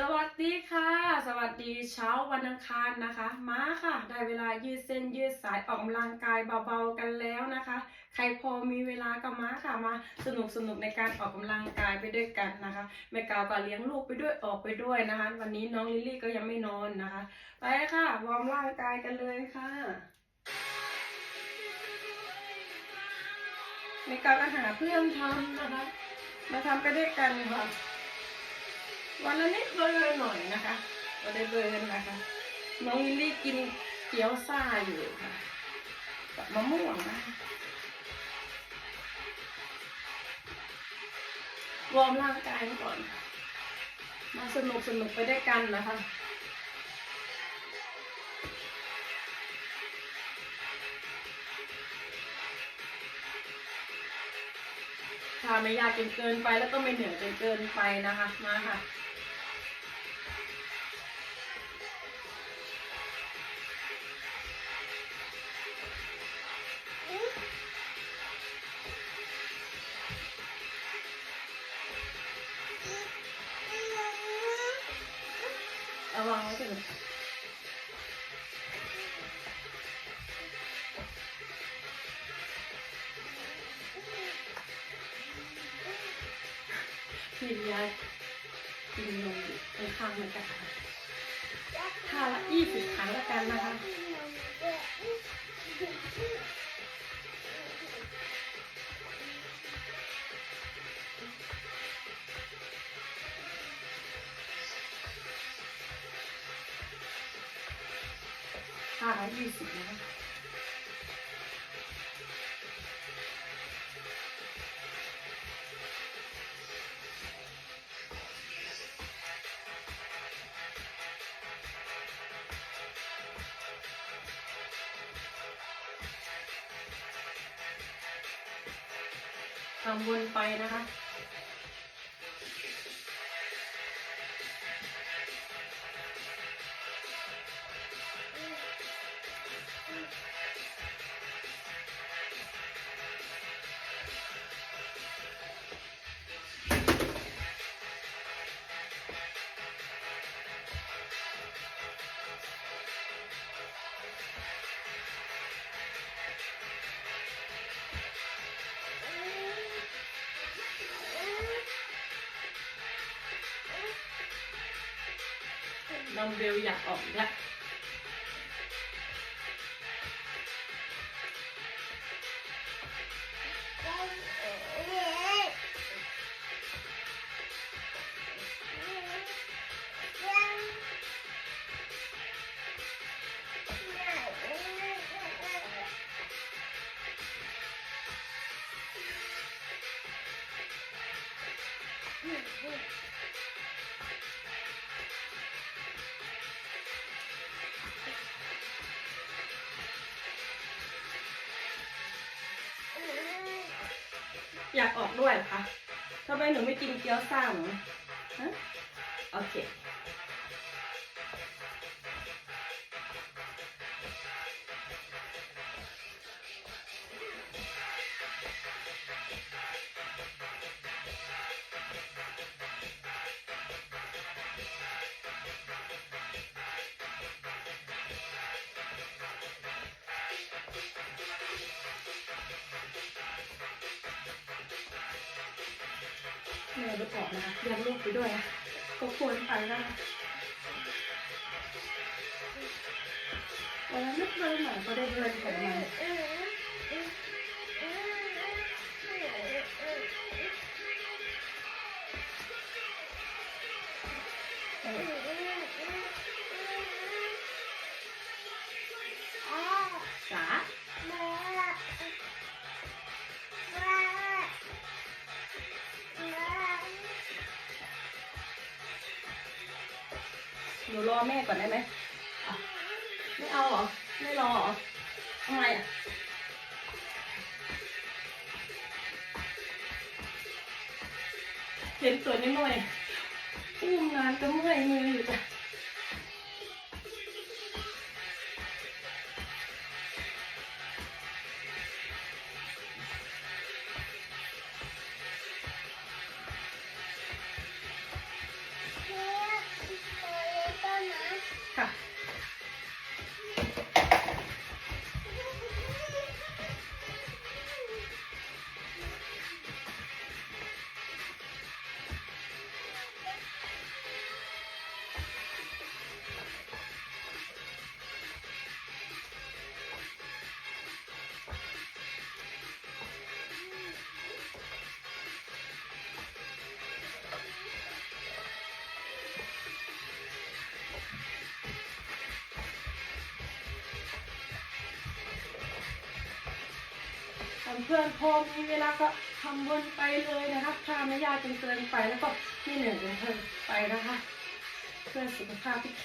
สวัสดีค่ะ สวัสดีเช้าวันอังคารนะคะ มาค่ะ ได้เวลายืดเส้นยืดสายออกกำลังกายเบาๆกันแล้วนะคะ ใครพอมีเวลาก็มาค่ะมาสนุกสนุกในการออกกำลังกายไปด้วยกันนะคะแม่กาวก็เลี้ยงลูกไปด้วยออกไปด้วยนะคะ วันนี้น้องลิลลี่ก็ยังไม่นอนนะคะ ไปค่ะวอร์มร่างกายกันเลยค่ะแม่กาวก็หาเพื่อนทำนะคะ มาทำไปด้วยกันค่ะ วันละนิดวันละหน่อยนะคะก็ได้เบินนะคะ น้องลิลลี่กินเกี๊ยวซ่าอยู่ค่ะกับมะม่วงนะคะวอร์มร่างกายก่อน มาสนุกสนุกไปด้วยกันนะคะถ้าไม่ยากจนเกินไปแล้วก็ไม่เหนื่อยจนเกินไปนะคะ มาค่ะ เอาวางไว้ก่อนพี่ยายกินนมอยู่ข้างๆเหมือนกันทาละยี่สิบครั้งละกันนะคะ ท่าละยี่สิบนะคะทำวนไปนะคะ ดัมเบลอยากออกอีกแล้ว อยากออกด้วยคะทำไมหนูไม่กินเกี๊ยวซ่าหนูฮะโอเค แม่ไปก่อนนะคะเลี้ยงลูกไปด้วยนะก็ควรไปนะวันนั้นไม่เดินหน่อยก็ได้เดินของมัน นูรอแม่ก่อนได้ไหมไม่เอาเหรอ ไม่รอเหรอทำไมอะเห็นตัวนิดหน่อยอุ้มงานก็เมื่อยมืออยู่จ้ะ เพื่อนพอมีเวลาก็ทำบุญไปเลยนะคะถ้าไม่ยากจนเกินไปแล้วก็ไม่เหนื่อยจนเกินไปนะคะ เพื่อสุขภาพที่แข็ง